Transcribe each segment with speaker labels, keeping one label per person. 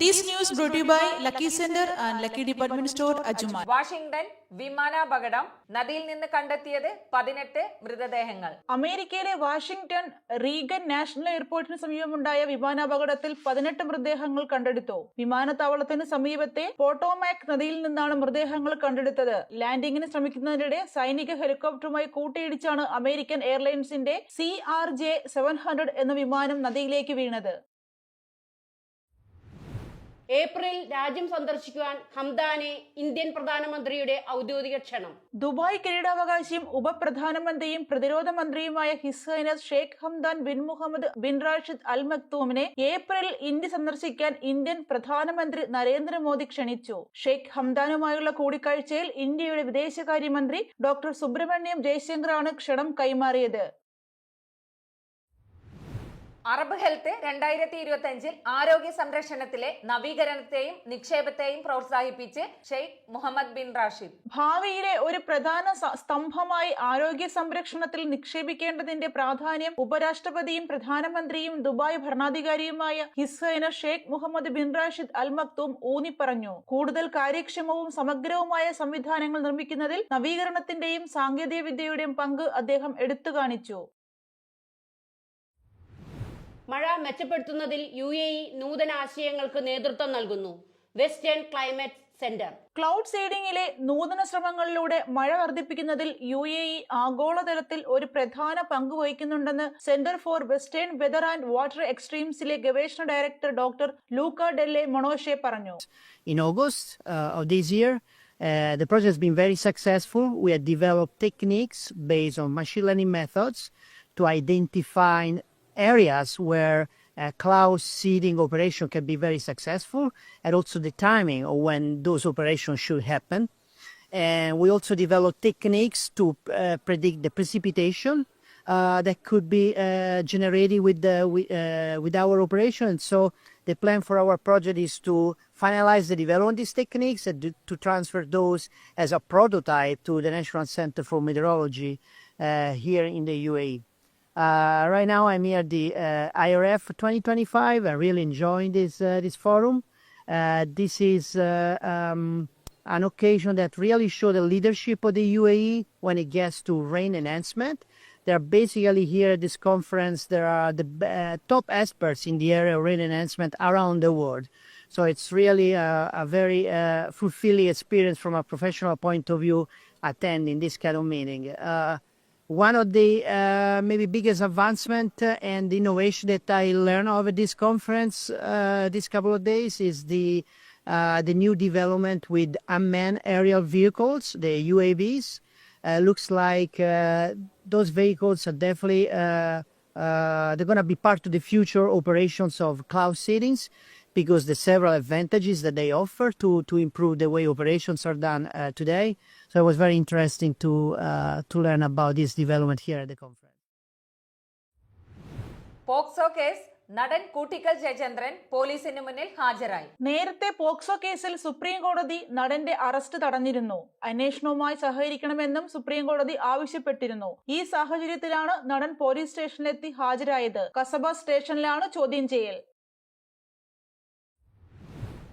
Speaker 1: This news by Lucky Center and Lucky Department Store, Ajuman.
Speaker 2: Washington വിമാനാപകടം നദിയിൽ നിന്ന് കണ്ടെത്തിയത് പതിനെട്ട് മൃതദേഹങ്ങൾ.
Speaker 1: അമേരിക്കയിലെ വാഷിംഗ്ടൺ റീഗൻ നാഷണൽ എയർപോർട്ടിന് സമീപമുണ്ടായ വിമാനാപകടത്തിൽ പതിനെട്ട് മൃതദേഹങ്ങൾ കണ്ടെടുത്തു. വിമാനത്താവളത്തിന് സമീപത്തെ പോട്ടോമാക് നദിയിൽ നിന്നാണ് മൃതദേഹങ്ങൾ കണ്ടെടുത്തത്. ലാൻഡിംഗിന് ശ്രമിക്കുന്നതിനിടെ സൈനിക ഹെലികോപ്റ്ററുമായി കൂട്ടിയിടിച്ചാണ് American എയർലൈൻസിന്റെ C R J seven hundred എന്ന വിമാനം നദിയിലേക്ക് വീണത്.
Speaker 3: ഏപ്രിൽ രാജ്യം സന്ദർശിക്കുവാൻ ഹംദാനെ ഇന്ത്യൻ പ്രധാനമന്ത്രിയുടെ ഔദ്യോഗിക ക്ഷണം.
Speaker 1: ദുബായ് കിരീടാവകാശിയും ഉപപ്രധാനമന്ത്രിയും പ്രതിരോധ മന്ത്രിയുമായ His Highness Sheikh Hamdan bin Mohammed bin Rashid Al മക്തൂമിനെ ഏപ്രിലിൽ ഇന്ത്യ സന്ദർശിക്കാൻ ഇന്ത്യൻ പ്രധാനമന്ത്രി നരേന്ദ്രമോദി ക്ഷണിച്ചു. ഷെയ്ഖ് ഹംദാനുമായുള്ള കൂടിക്കാഴ്ചയിൽ ഇന്ത്യയുടെ വിദേശകാര്യമന്ത്രി ഡോക്ടർ സുബ്രഹ്മണ്യം ജയശങ്കറാണ് ക്ഷണം കൈമാറിയത്.
Speaker 2: അറബ് ഹെൽത്ത് രണ്ടായിരത്തി ഇരുപത്തി അഞ്ചിൽ ആരോഗ്യ സംരക്ഷണത്തിലെ നവീകരണത്തെയും നിക്ഷേപത്തെയും പ്രോത്സാഹിപ്പിച്ച് ഷെയ്ഖ് മുഹമ്മദ് ബിൻ റാഷിദ്.
Speaker 1: ഭാവിയിലെ ഒരു പ്രധാന സ്തംഭമായി ആരോഗ്യ സംരക്ഷണത്തിൽ നിക്ഷേപിക്കേണ്ടതിന്റെ പ്രാധാന്യം ഉപരാഷ്ട്രപതിയും പ്രധാനമന്ത്രിയും Dubai ഭരണാധികാരിയുമായ His Highness Sheikh Mohammed bin Rashid Al Maktoum ഊന്നിപ്പറഞ്ഞു. കൂടുതൽ കാര്യക്ഷമവും സമഗ്രവുമായ സംവിധാനങ്ങൾ നിർമ്മിക്കുന്നതിൽ നവീകരണത്തിന്റെയും സാങ്കേതിക വിദ്യയുടെയും പങ്ക് അദ്ദേഹം എടുത്തു കാണിച്ചു
Speaker 3: മഴ മെച്ചപ്പെടുത്തുന്നതിൽ യു എ ഇ നൂതന ആശയങ്ങൾക്ക് നേതൃത്വം നൽകുന്നു വെസ്റ്റേൺ ക്ലൈമറ്റ് സെന്റർ
Speaker 1: ക്ലൗഡ് സീഡിംഗിലെ നൂതന ശ്രമങ്ങളിലൂടെ മഴ വർദ്ധിപ്പിക്കുന്നതിൽ യു എ ഇ ആഗോളതലത്തിൽ ഒരു പ്രധാന പങ്ക് വഹിക്കുന്നുണ്ടെന്ന് Centre for Western Weather and Water എക്സ്ട്രീംസിലെ ഗവേഷണ director doctor Luca Delle Monache പറഞ്ഞു
Speaker 4: in August uh, of this year. Uh, the project has been very successful. We have developed techniques based on machine learning methods to identify areas where uh, cloud seeding operation can be very successful and also the timing of when those operations should happen. And we also developed techniques to uh, predict the precipitation uh, that could be uh, generated with, the, with, uh, with our operation. So the plan for our project is to finalize the development of these techniques and to, to transfer those as a prototype to the National Center for Meteorology uh, here in the UAE. Uh, right now, I'm here at the uh, IRF 2025. I'm really enjoying this uh, this forum. Uh, this is um, an occasion that really show the leadership of the UAE when it gets to rain enhancement. They're basically here at this conference. There are the uh, top experts in the area of rain enhancement around the world. So it's really a, a very uh, fulfilling experience from a professional point of view attending this kind of meeting. Uh, one of the uh, maybe biggest advancement uh, and innovation that I learned over this conference uh, this couple of days is the uh, the new development with unmanned aerial vehicles, the UAVs. Uh, looks like uh, those vehicles are definitely they're going to be part of the future operations of cloud seedings because the several advantages that they offer to to improve the way operations are done uh, today. So it was very interesting to uh, to learn about this development here at the conference.
Speaker 2: POCSO case നടൻ കൂട്ടിക്കൽ ജയചന്ദ്രൻ പോലീസിന് മുന്നിൽ ഹാജരായി
Speaker 1: നേരത്തെ POCSO കേസിൽ supreme കോടതി നടന്റെ arrest തടഞ്ഞിരുന്നു അന്വേഷണവുമായി സഹകരിക്കണമെന്നും സുപ്രീം കോടതി ആവശ്യപ്പെട്ടിരുന്നു ഈ സാഹചര്യത്തിലാണ് നടൻ പോലീസ് സ്റ്റേഷനിലെത്തി ഹാജരായത് കസബ സ്റ്റേഷനിലാണ് ചോദ്യം ചെയ്യൽ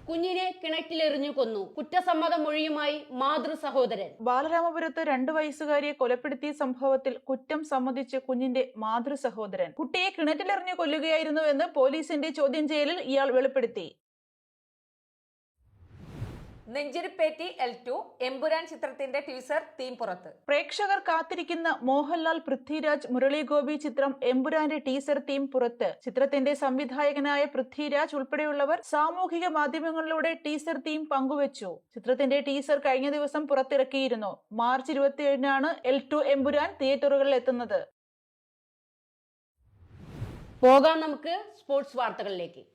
Speaker 3: കുഞ്ഞിനെ കിണറ്റിലെറിഞ്ഞു കൊന്നു. കുറ്റസമ്മത മൊഴിയുമായി മാതൃ സഹോദരൻ.
Speaker 1: ബാലരാമപുരത്ത് രണ്ടു വയസ്സുകാരിയെ കൊലപ്പെടുത്തിയ സംഭവത്തിൽ കുറ്റം സമ്മതിച്ച് കുഞ്ഞിന്റെ മാതൃ സഹോദരൻ. കുട്ടിയെ കിണറ്റിലെറിഞ്ഞു കൊല്ലുകയായിരുന്നുവെന്ന് പോലീസിന്റെ ചോദ്യം ചെയ്യലിൽ ഇയാൾ വെളിപ്പെടുത്തി.
Speaker 2: നെഞ്ചിരിപ്പേറ്റി എൽ ടു എമ്പുരാൻ ചിത്രത്തിന്റെ ടീസർ തീം പുറത്ത്
Speaker 1: പ്രേക്ഷകർ കാത്തിരിക്കുന്ന മോഹൻലാൽ പൃഥ്വിരാജ് മുരളീഗോപി ചിത്രം എമ്പുരാന്റെ ടീസർ തീം പുറത്ത് ചിത്രത്തിന്റെ സംവിധായകനായ പൃഥ്വിരാജ് ഉൾപ്പെടെയുള്ളവർ സാമൂഹിക മാധ്യമങ്ങളിലൂടെ ടീസർ തീം പങ്കുവച്ചു. ചിത്രത്തിന്റെ ടീസർ കഴിഞ്ഞ ദിവസം പുറത്തിറക്കിയിരുന്നു. മാർച്ച് ഇരുപത്തിയേഴിനാണ് എൽ ടു എമ്പുരാൻ തിയേറ്ററുകളിൽ എത്തുന്നത്.
Speaker 3: പോകാം നമുക്ക് സ്പോർട്സ് വാർത്തകളിലേക്ക്.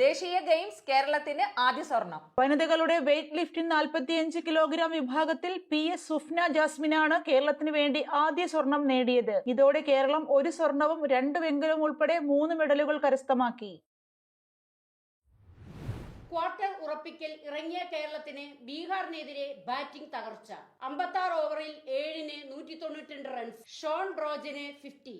Speaker 2: ദേശീയ ഗെയിംസ് കേരളത്തിന് ആദ്യ സ്വർണം.
Speaker 1: വനിതകളുടെ വെയിറ്റ് ലിഫ്റ്റിംഗ് നാൽപ്പത്തിയഞ്ച് കിലോഗ്രാം വിഭാഗത്തിൽ പി എസ് സുഫ്ന ജാസ്മിനാണ് കേരളത്തിന് വേണ്ടി ആദ്യ സ്വർണം നേടിയത്. ഇതോടെ കേരളം ഒരു സ്വർണവും രണ്ട് വെങ്കലവും ഉൾപ്പെടെ മൂന്ന് മെഡലുകൾ കരസ്ഥമാക്കി.
Speaker 3: ക്വാർട്ടർ ഉറപ്പിക്കൽ ഇറങ്ങിയ കേരളത്തിന് ബീഹാറിനെതിരെ ബാറ്റിംഗ് തകർച്ച. അമ്പത്തി ആറ് ഓവറിൽ ഏഴിന് നൂറ്റി തൊണ്ണൂറ്റിരണ്ട് റൺസ് ഷോൺ റോജന് ഫിഫ്റ്റി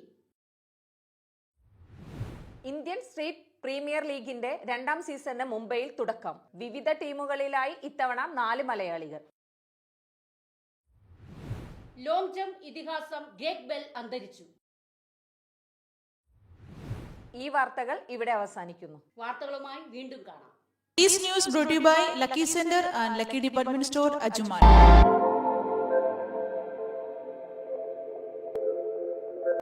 Speaker 2: ഇന്ത്യൻ സ്ട്രീറ്റ് പ്രീമിയർ ലീഗിന്റെ രണ്ടാം സീസണിന് മുംബൈയിൽ തുടക്കം. വിവിധ ടീമുകളിലായി ഇത്തവണ നാല് മലയാളികൾ.
Speaker 3: ലോങ് ജംപ് ഇതിഹാസം ഗ്രേഗ് ബെൽ അന്തരിച്ചു.
Speaker 2: ഈ വാർത്തകൾ ഇവിടെ അവസാനിക്കുന്നു.
Speaker 3: വാർത്തകളുമായി വീണ്ടും കാണാം.
Speaker 5: These news brought to you by Lucky Lucky and Lucky Department Store, Ajuman.